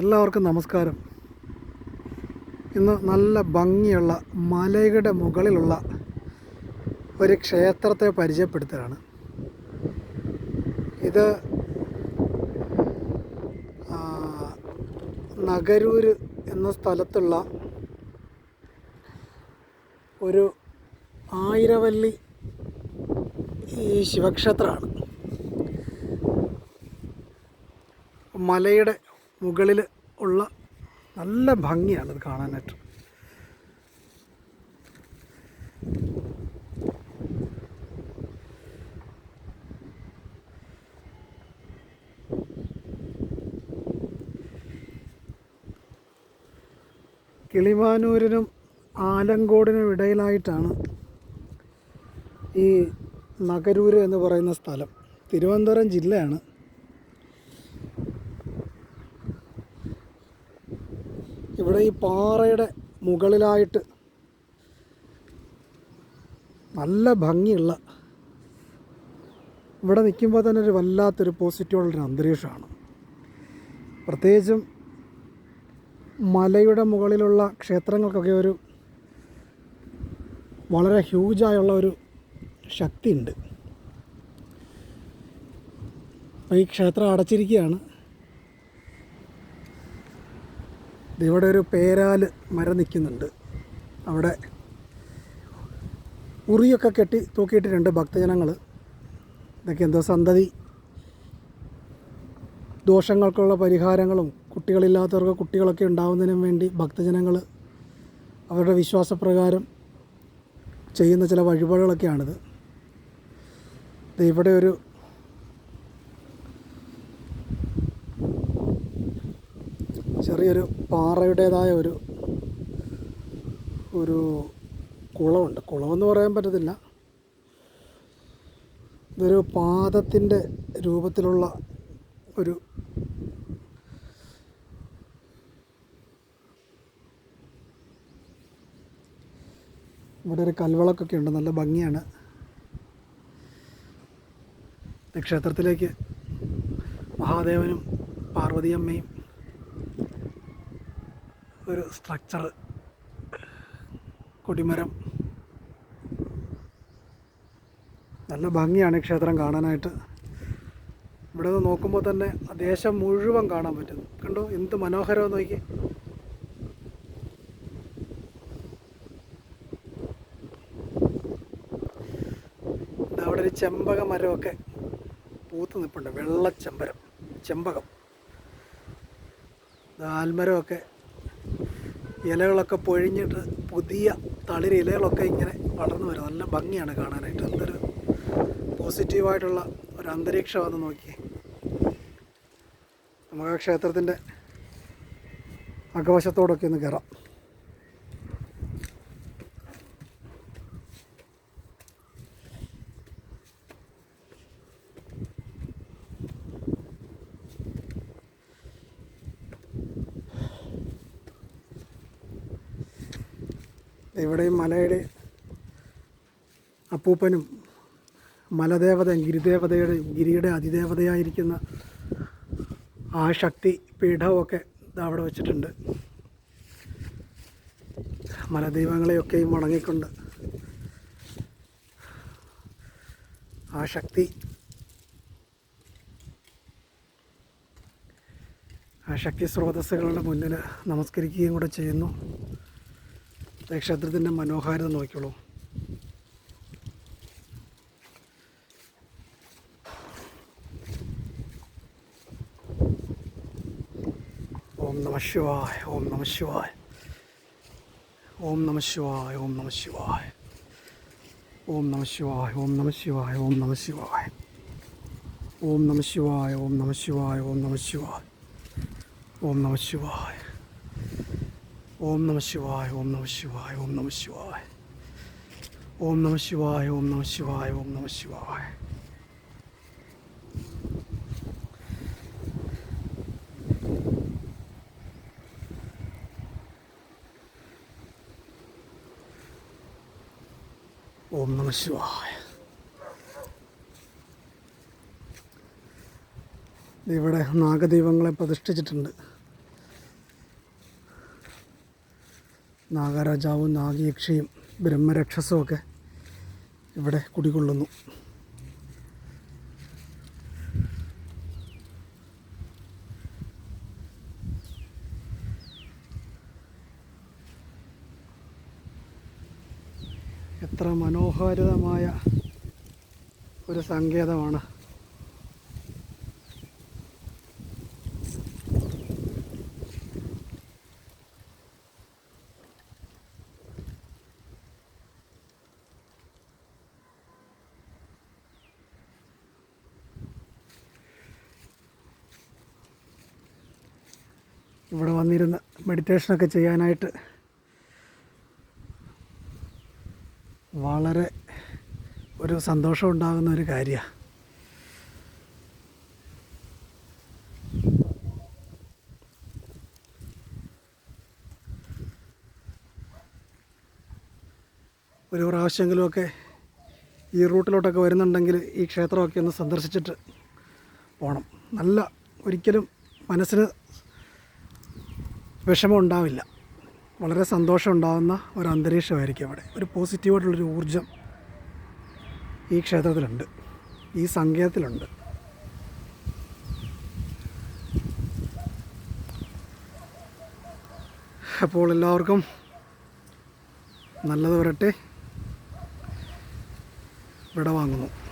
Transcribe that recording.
എല്ലാവർക്കും നമസ്കാരം. ഇന്ന് നല്ല ഭംഗിയുള്ള മലയുടെ മുകളിലുള്ള ഒരു ക്ഷേത്രത്തെ പരിചയപ്പെടുത്തുകയാണ്. ഇത് നഗരൂർ എന്ന സ്ഥലത്തുള്ള ഒരു ആയിരവല്ലി ഈ ശിവക്ഷേത്രമാണ്. മലയുടെ മുകളിൽ ഉള്ള നല്ല ഭംഗിയാണ് ഇത് കാണാനായിട്ട്. കിളിമാനൂരിനും ആലങ്കോടിനും ഇടയിലായിട്ടാണ് ഈ നഗരൂര് എന്ന് പറയുന്ന സ്ഥലം. തിരുവനന്തപുരം ജില്ലയാണ്. ഇവിടെ ഈ പാറയുടെ മുകളിലായിട്ട് നല്ല ഭംഗിയുള്ള ഇവിടെ നിൽക്കുമ്പോൾ തന്നെ ഒരു വല്ലാത്തൊരു പോസിറ്റീവുള്ളൊരു അന്തരീക്ഷമാണ്. പ്രത്യേകിച്ചും മലയുടെ മുകളിലുള്ള ക്ഷേത്രങ്ങൾക്കൊക്കെ ഒരു വളരെ ഹ്യൂജായുള്ള ഒരു ശക്തിയുണ്ട്. ഈ ക്ഷേത്രം അടച്ചിരിക്കുകയാണ്. ഇവിടെ ഒരു പേരാൽ മരം നിൽക്കുന്നുണ്ട്. അവിടെ ഉറിയൊക്കെ കെട്ടി തൂക്കിയിട്ടിട്ടുണ്ട് ഭക്തജനങ്ങൾ. ഇതൊക്കെ എന്തോ സന്തതി ദോഷങ്ങൾക്കുള്ള പരിഹാരങ്ങളും കുട്ടികളില്ലാത്തവർക്ക് കുട്ടികളൊക്കെ ഉണ്ടാവുന്നതിനും വേണ്ടി ഭക്തജനങ്ങൾ അവരുടെ വിശ്വാസപ്രകാരം ചെയ്യുന്ന ചില വഴിപാടുകളൊക്കെയാണിത്. ഇവിടെ ഒരു ചെറിയൊരു പാറയുടേതായ ഒരു ഒരു കുളമുണ്ട്. കുളമെന്ന് പറയാൻ പറ്റത്തില്ല. ഇതൊരു പാദത്തിന്റെ രൂപത്തിലുള്ള ഒരു ഇവിടെ ഒരു കൽവിളക്കൊക്കെ ഉണ്ട്. നല്ല ഭംഗിയാണ്. ക്ഷേത്രത്തിലേക്ക് മഹാദേവനും പാർവതിയമ്മയും ഒരു സ്ട്രക്ചർ കൊടിമരം. നല്ല ഭംഗിയാണ് ക്ഷേത്രം കാണാനായിട്ട്. ഇവിടെ നിന്ന് നോക്കുമ്പോൾ തന്നെ ദേശം മുഴുവൻ കാണാൻ പറ്റും. കണ്ടോ? എന്ത് മനോഹരമാണ് നോക്കി അവിടെ ഒരു ചെമ്പക മരമൊക്കെ പൂത്ത് നിൽപ്പുണ്ട് വെള്ളച്ചെമ്പരം ചെമ്പകം. ആൽമരമൊക്കെ ഇലകളൊക്കെ പൊഴിഞ്ഞിട്ട് പുതിയ തളിര ഇലകളൊക്കെ ഇങ്ങനെ വളർന്നു വരും നല്ല ഭംഗിയാണ് കാണാനായിട്ട്. എന്തൊരു പോസിറ്റീവായിട്ടുള്ള ഒരു അന്തരീക്ഷമാണെന്ന് നോക്കി. നമുക്ക് ആ ക്ഷേത്രത്തിന്റെ അകവശത്തോടൊക്കെ ഒന്ന് കയറാം. ഇവിടെയും മലയുടെ അപ്പൂപ്പനും മലദേവത ഗിരിദേവതയുടെ ഗിരിയുടെ അതിദേവതയായിരിക്കുന്ന ആ ശക്തി പീഠമൊക്കെ ദാ അവിടെ വച്ചിട്ടുണ്ട്. മലദൈവങ്ങളെയൊക്കെയും മുടങ്ങിക്കൊണ്ട് ആ ശക്തി ആ ശക്തി സ്രോതസ്സുകളുടെ മുന്നിൽ നമസ്കരിക്കുകയും കൂടെ ചെയ്യുന്നു. ക്ഷേത്രത്തിന്റെ മനോഹാരിത നോക്കിയോളൂ ഓം നമ ശിവായ ഓം നമ ശിവായ ഓം നമ ശിവായ ഓം നമ ശിവായ ഓം നമ ശിവായ ഓം നമ ശിവായ ഓം നമ ശിവായ ഓം നമ ശിവായ ഓം നമ ശിവായ ഓം നമ ശിവായ ഓം നമ ശിവായ ഓം നമ ശിവായ ഓം നമ ശിവായ ഓം നമ ശിവായ. ഓം നമ ശിവായ ഓം നമ ശിവായ ഓം നമ ശിവായ. ഓം നമ ശിവായ. ഇവിടെ നാഗദൈവങ്ങളെ പ്രതിഷ്ഠിച്ചിട്ടുണ്ട്. നാഗരാജാവും നാഗയക്ഷയും ബ്രഹ്മരക്ഷസും ഒക്കെ ഇവിടെ കുടികൊള്ളുന്നു. എത്ര മനോഹാരിതമായ ഒരു സങ്കേതമാണ്. ഇവിടെ വന്നിരുന്ന് മെഡിറ്റേഷനൊക്കെ ചെയ്യാനായിട്ട് വളരെ ഒരു സന്തോഷം ഉണ്ടാകുന്ന ഒരു കാര്യമാണ് ഒരു പ്രാവശ്യമെങ്കിലുമൊക്കെ ഈ റൂട്ടിലോട്ടൊക്കെ വരുന്നുണ്ടെങ്കിൽ ഈ ക്ഷേത്രമൊക്കെ ഒന്ന് സന്ദർശിച്ചിട്ട് പോകണം നല്ല ഒരിക്കലും മനസ്സിന് വിഷമം ഉണ്ടാവില്ല വളരെ സന്തോഷം ഉണ്ടാകുന്ന ഒരു അന്തരീക്ഷമായിരിക്കും അവിടെ. ഒരു പോസിറ്റീവായിട്ടുള്ളൊരു ഊർജം ഈ ക്ഷേത്രത്തിലുണ്ട്. ഈ സങ്കേതത്തിലുണ്ട്. അപ്പോൾ എല്ലാവർക്കും നല്ലത് വരട്ടെ. വിട വാങ്ങുന്നു